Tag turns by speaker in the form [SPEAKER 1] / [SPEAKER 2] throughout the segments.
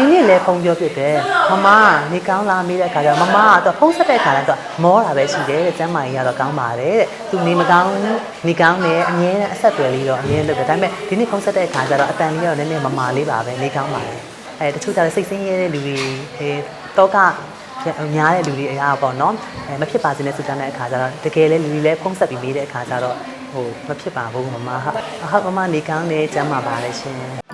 [SPEAKER 1] ဒီနေ့လည်းဖုန်းပြောဖြစ်တယ်မမကနေကောင်းလားမေးတဲ့အခါကျတော့မမကတော့ဖုန်းဆက်တဲ့အခါတိုင်းတော့မောတာပဲရှိတယ်တဲ့ကျမ်းမာရေးကတော့ကောင်းပါတယ်တဲ့သူနေမကောင်းနေကောင်းတယ်အမြဲတမ်းအဆက်တွေလေးတော့အမြဲလုပ်တယ်ဒါပေမဲ့ဒီနေ့ဖုန်းဆက်တဲ့အခါကျတော့အတန်လေးတော့နည်းနည်းမမာလေးပါပဲနေကောင်းပါတယ်အဲတချို့ကျတော့စိတ်ဆင်းရဲတဲ့လူတွေအဲတော့ကများတဲ့လူတွေအရာပေါ့နော်အဲမဖြစ်ပါစေနဲ့စူတန်းတဲ့အခါကျတော့တကယ်လဲလူတွေလည်းဖုန်းဆက်ပြီးမေးတဲ့အခါကျတော့ဟိုမဖြစ်ပါဘူးမမဟုတ်ဟုတ်မမနေကောင်းတယ်ကျမ်းမာပါလေရှင်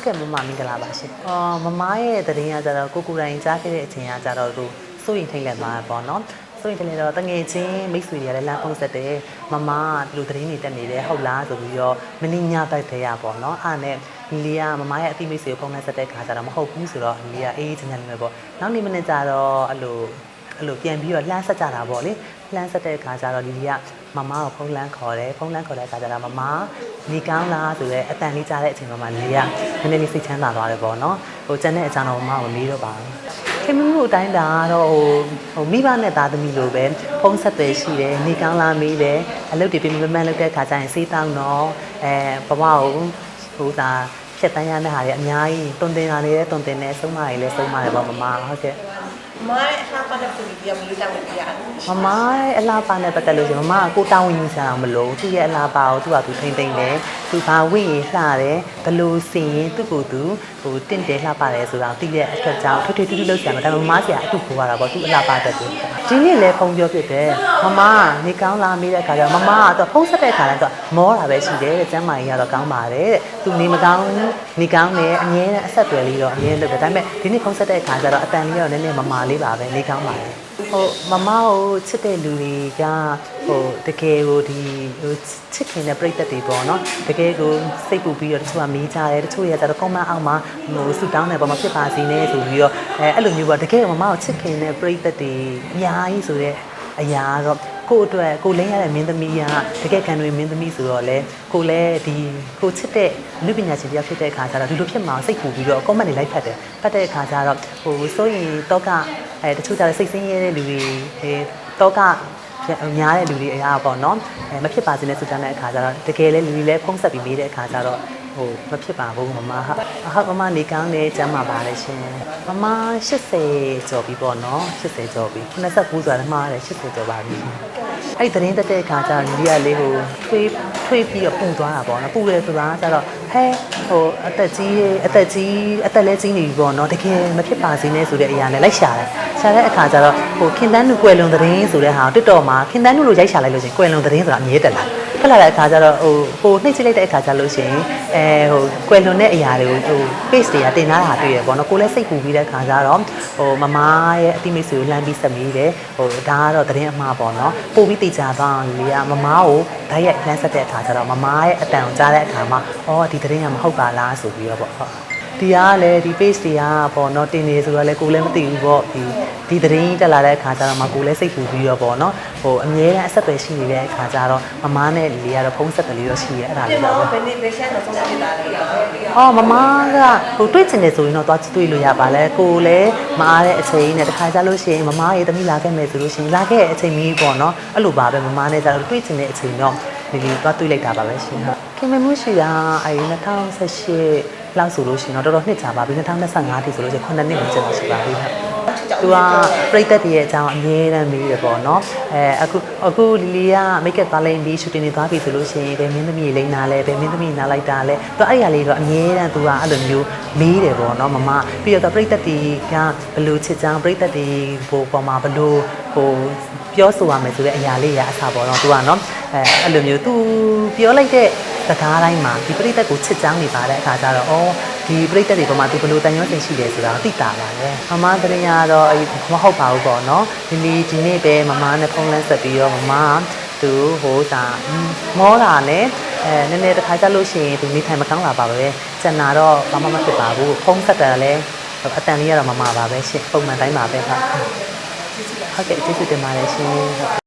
[SPEAKER 1] ဟုတ်ကဲ့မမမင်္ဂလာပါရှင်။အော်မမရဲ့တရင်ကကြတော့ကိုကိုယ်တိုင်ကြားခဲ့တဲ့အချိန်ကကြတော့သူစိုးရင်ထိတ်လက်မှာပေါ့နော်။စိုးရင်ထိတ်လက်တော့တငယ်ချင်းမိတ်ဆွေတွေကလည်းလမ်းအောင်ဆက်တယ်။မမကဒီလိုတရင်နေတက်နေတယ်ဟုတ်လားဆိုပြီးတော့မင်းညတိုက်တဲ့ရပေါ့နော်။အားနဲ့လီလီကမမရဲ့အတိမိတ်ဆွေကိုဖုန်းနဲ့ဆက်တဲ့ခါကျတော့မဟုတ်ဘူးဆိုတော့လီလီကအေးချမ်းချမ်းလေးပဲပေါ့။နောက်နေ့မနေ့ကျတော့အဲ့လိုအဲ့လိုပြန်ပြီးတော့လှမ်းဆက်ကြတာပေါ့လေလှမ်းဆက်တဲ့အခါကျတော့လီလီက မမကိုဖုန်းလန်းခေါ်တယ်ဖုန်းလန်းခေါ်တဲ့အခါကျတော့မမနေကောင်းလားဆိုတော့အတန်လေးကြားတဲ့အချိန်မှာလီလီကနည်းနည်းလေးစိတ်ချမ်းသာသွားတယ်ပေါ့နော်ဟိုကျန်တဲ့အကြောင်းတော့မမကိုမေးတော့ပါဘူးခင်မမှုအတိုင်းဒါကတော့ဟိုဟိုမိဘနဲ့သားသမီးလိုပဲဖုန်းဆက်တယ်ရှိတယ်နေကောင်းလားမေးတယ်အလုပ်တွေပြင်မမှန်လုပ်တဲ့အခါကျရင်စေးတောင်းတော့အဲဘဝကိုဟိုဒါဖြတ်တန်းရတဲ့ဟာတွေအများကြီးတွင်တင်လာနေတဲ့တွင်တင်နေဆုံးမတွေလည်းဆုံးမတယ်ပေါ့မမဟုတ်ကဲ့
[SPEAKER 2] မမအဟာပတ်တဲ့ပုံကြီးကမလို့တောင်းနေပြရတယ်
[SPEAKER 1] မမရဲ့အလားပါနဲ့ပတ်သက်လို့ရှင်မမကကိုတောင်းဝင်ယူစားအောင်မလို့သူ့ရဲ့အလားပါကိုသူ့ဟာသူထိမ့်သိမ့်တယ်သူဘာဝင့်ရင်လှတယ်ဘလို့စင်ရင်သူ့ကိုယ်သူဟိုတင့်တယ်လှပါတယ်ဆိုတာသိတဲ့အတွက်ကြောင့်ထွတ်ထွတ်တူတူလောက်ဆရာမဒါပေမဲ့မမဆရာအတူခိုးရတာပေါ့သူ့အလားပါတတ်တယ်ဒီနေ့လည်းဖုန်းပြောဖြစ်တယ်မမနေကောင်းလားမေးတဲ့အခါကျတော့မမကတော့ဖုန်းဆက်တဲ့အခါတိုင်းတော့မောတာပဲရှိတယ်တဲ့ကျမ်းမာရေးကတော့ကောင်းပါတယ်တဲ့သူနေမကောင်းနေကောင်းတယ်အမြဲတမ်းအဆက်တွေလေးတော့အမြဲလုပ်တယ်ဒါပေမဲ့ဒီနေ့ဖုန်းဆက်တဲ့အခါကျတော့အတန်လေးတော့နည်းနည်းမမာလေးပါပဲနေကောင်းပါတယ်ဟိုမမကိုချစ်တဲ့လူတွေကဟိုတကယ်ကိုဒီဟိုချစ်ခင်တဲ့ပြိတ္တတွေပေါ့နော်တကယ်ကိုစိတ်ပူပြီးတော့တချို့ကမေးကြတယ်တချို့တွေကကျတော့ကွန်မန့်အောက်မှာဟိုဆူတောင်းတယ်ပေါ့မဖြစ်ပါစေနဲ့ဆိုပြီးတော့အဲအဲ့လိုမျိုးပေါ့တကယ်မမကိုချစ်ခင်တဲ့ပြိတ္တတွေအများကြီးဆိုတော့အရာတော့ ကို့အတွက်ကိုလင်းရတဲ့မင်းသမီးကတကယ်ကန်တွေမင်းသမီးဆိုတော့လေကိုလည်းဒီကိုချစ်တဲ့လူပညာရှင်တယောက်ဖြစ်တဲ့အခါကျတော့ဒီလိုဖြစ်မှာစိတ်ပူပြီးတော့ကွန်မန့်တွေလိုက်ဖတ်တယ်ဖတ်တဲ့အခါကျတော့ဟိုစိုးရင်တော့ကအဲတချို့ကျတော့စိတ်ဆင်းရဲတဲ့လူတွေအဲတော့ကများတဲ့လူတွေအရာပေါ့နော်အဲမဖြစ်ပါစေနဲ့စူတန်းတဲ့အခါကျတော့တကယ်လဲလူတွေလည်းဖုံးဆက်ပြီးမေးတဲ့အခါကျတော့ဟိုမဖြစ်ပါဘူးမမဟုတ်ဟုတ်မမနေကောင်းတယ်ကျမ်းမာပါလေရှင်မမ80ကျော်ပြီပေါ့နော်80ကျော်ပြီ89ဆိုတာမှားတယ်80ကျော်ပါပြီ အဲ့ဒီသတင်းတက်တဲ့အခါကျတော့လူတွေကလေးဟိုထွေးထွေးပြီးတော့ပူသွားတာပေါ့နော်ပူတယ်ဆိုတာကျတော့ဟဲဟိုအသက်ကြီးအသက်ကြီးအသက်လဲကြီးနေပြီပေါ့နော်တကယ်မဖြစ်ပါစေနဲ့ဆိုတဲ့အရာနဲ့လိုက်ရှာတယ်ရှာတဲ့အခါကျတော့ဟိုခင်တန်းနုကွယ်လွန်သတင်းဆိုတဲ့ဟာတစ်တော်မှာခင်တန်းနုလို့ရိုက်ရှာလိုက်လို့ရှင်ကွယ်လွန်သတင်းဆိုတာအမြဲတက်လာ ဖက်လာတဲ့အခါကျတော့ဟိုဟိုနှိမ့်ချိလိုက်တဲ့အခါကျလို့ရှင်အဲဟိုကွယ်လွန်တဲ့အရာတွေကိုဟို page တွေကတင်ထားတာတွေ့ရပေါ့နော်ကိုလည်းစိတ်ပူပြီးတဲ့အခါကျတော့ဟိုမမရဲ့အတိမိတ်ဆွေကိုလှမ်းပြီးဆက်မိတယ်ဟိုဒါကတော့သတင်းအမှားပေါ့နော်ပို့ပြီးတေချာသွားအောင်လေကမမကိုဓာတ်ရိုက်လှမ်းဆက်တဲ့အခါကျတော့မမရဲ့အတန်ကိုကြားတဲ့အခါမှာအော်ဒီသတင်းကမဟုတ်ပါလားဆိုပြီးတော့ပေါ့ဟုတ် ဒီကလည်းဒီ page တွေကပေါ့နော်တင်နေဆိုတော့လေကိုလည်းမသိဘူးပေါ့ဒီဒီသတင်းတက်လာတဲ့အခါကျတော့မှကိုလည်းစိတ်ပူပြီးတော့ပေါ့နော်ဟိုအမြဲတမ်းအဆက်ပဲရှိနေတဲ့အခါကျတော့မမနဲ့လီလေးကတော့ဖုန်းဆက်ကလေးတော့ရှိရဲအဲ့ဒါ
[SPEAKER 2] ဒီ
[SPEAKER 1] လေး
[SPEAKER 2] မှာ
[SPEAKER 1] တော့ပဲ
[SPEAKER 2] ဘယ်နေ့ဘယ်ရှမ်းတော့ဆုံးဖြတ်လာလဲ
[SPEAKER 1] အော်မမကဟိုတွေ့ချင်တယ်ဆိုရင်တော့သွားတွေ့လို့ရပါလဲကိုလည်းမအားတဲ့အချိန်နဲ့တခါကြလို့ရှိရင်မမရေတမိလာခဲ့မယ်ဆိုလို့ရှိရင်လာခဲ့တဲ့အချိန်မီးပေါ့နော်အဲ့လိုပါပဲမမနဲ့ကြတော့တွေ့ချင်တဲ့အချိန်တော့ဒီလိုသွားတွေ့လိုက်တာပါပဲရှင်ဟုတ်ခင်မမှုရှိတာအဲ2018 လောက်ဆိုလို့ရှိရင်တော့တော်တော်နှစ်ကြာပါပြီ2025တိဆိုလို့ရှိရင်9နှစ်လောက်ကြာရှိပါပြီဟုတ်သူကပြိသက်တည်းရဲ့အကြောင်းအမြဲတမ်းမေးရပေါ့နော်အဲအခုအခုလီလီကမိတ်ကပ်သွားလိုက်ပြီးရှူတင်နေသွားပြီဆိုလို့ရှိရင်ဘယ်မင်းသမီးလိမ့်နာလဲဘယ်မင်းသမီးနားလိုက်တာလဲသူအဲ့ဒီအရာလေးတော့အမြဲတမ်းသူကအဲ့လိုမျိုးမေးတယ်ပေါ့နော်မမပြီးတော့ပြိသက်တည်းကဘလို့ချစ်ချောင်းပြိသက်တည်းဟိုပေါ်မှာဘလို့ဟိုပြောဆိုရမယ်ဆိုတဲ့အရာလေးရအစားပေါ့နော်သူကနော်အဲအဲ့လိုမျိုးသူပြောလိုက်တဲ့ စကားတိုင်းမှာဒီပြိသက်ကိုချစ်ချောင်းနေပါတဲ့အခါကျတော့အော်ဒီပြိသက်တွေပေါ်မှာသူဘလို့တန်ရုံးတင်ရှိတယ်ဆိုတာသိတာပါလေမမတရင်ကတော့အဲ့မဟုတ်ပါဘူးပေါ့နော်ဒီနေ့ဒီနေ့ပဲမမနဲ့ဖုန်းလန်းဆက်ပြီးတော့မမသူဟိုစာမောတာနဲ့အဲနည်းနည်းတစ်ခါကြလို့ရှိရင်သူနေထိုင်မကောင်းလာပါပဲကျန်တာတော့ဘာမှမဖြစ်ပါဘူးဖုန်းဆက်တယ်လည်းအတန်လေးကတော့မမပါပဲရှင့်ပုံမှန်တိုင်းပါပဲဟုတ်ဟုတ်ကဲ့ကျေးဇူးတင်ပါတယ်ရှင်ဟုတ်ကဲ့